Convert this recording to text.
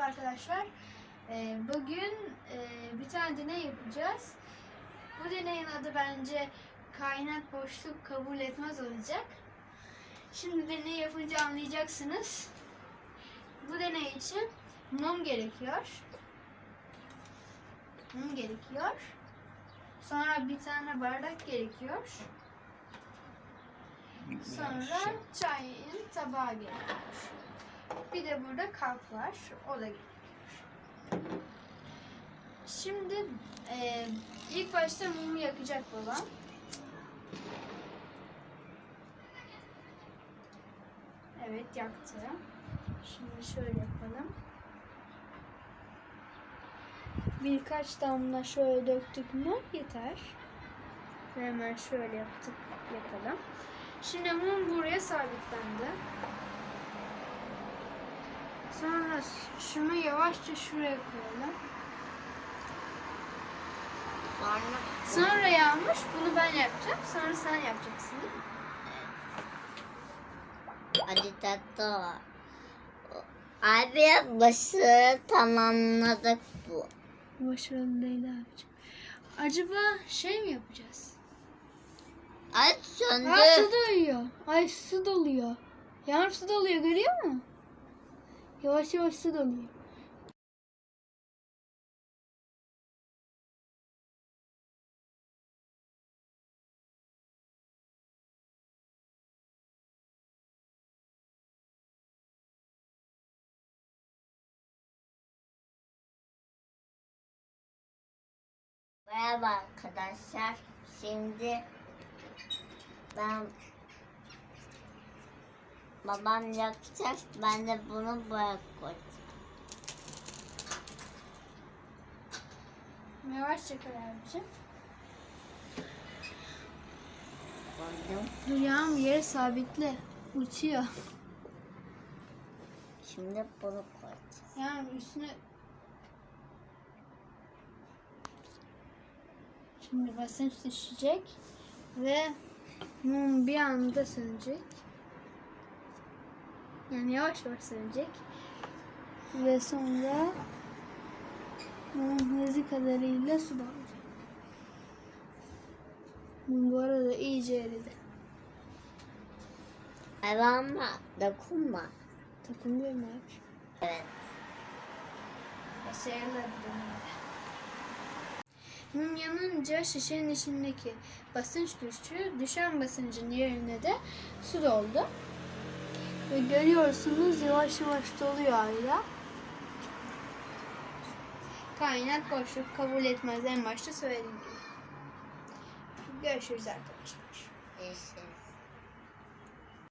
Merhaba arkadaşlar. Ee, bugün e, bir tane deney yapacağız. Bu deneyin adı bence kaynak boşluk kabul etmez olacak. Şimdi deney yapınca anlayacaksınız. Bu deney için mum gerekiyor. Mum gerekiyor. Sonra bir tane bardak gerekiyor. Sonra çayın tabağı gerekiyor. Bir de burada kalp var. O da gerekiyor. Şimdi e, ilk başta mumu yakacak babam. Evet yaktı. Şimdi şöyle yapalım. Birkaç damla şöyle döktük mü yeter. Hemen şöyle yaptık yapalım. Şimdi mum buraya sabitlendi. Sonra şunu yavaşça şuraya koyalım. Sonra Sonra yağmış bunu ben yapacağım. Sonra sen yapacaksın. değil mi? hadi tatlı. Abi başı tamamladık bu. Başarılı değil abicim. Acaba şey mi yapacağız? Ay söndü. Ha su doluyor. Ay su doluyor. Yağmur su doluyor görüyor musun? Yavaş yavaş su doluyor. Merhaba arkadaşlar. Şimdi ben babam yakacak. Ben de bunu buraya koyacağım. Yavaşça koy abicim. Koydum. Dur yağmur yere sabitle. Uçuyor. Şimdi bunu koyacağım. Yağmur üstüne Şimdi basınç düşecek ve mum bir anda sönecek. Yani yavaş yavaş sönecek. Ve sonra mum hızı kadarıyla su damlayacak. Bu arada iyice eridi. Ayağıma dokunma. Takılıyor mu abi? Evet. Başarılı. Mum yanınca şişenin içindeki basınç düştü. Düşen basıncın yerine de su doldu. Ve görüyorsunuz yavaş yavaş doluyor hala. Kaynak boşluk kabul etmez en başta söylediğim gibi. Görüşürüz arkadaşlar. Görüşürüz.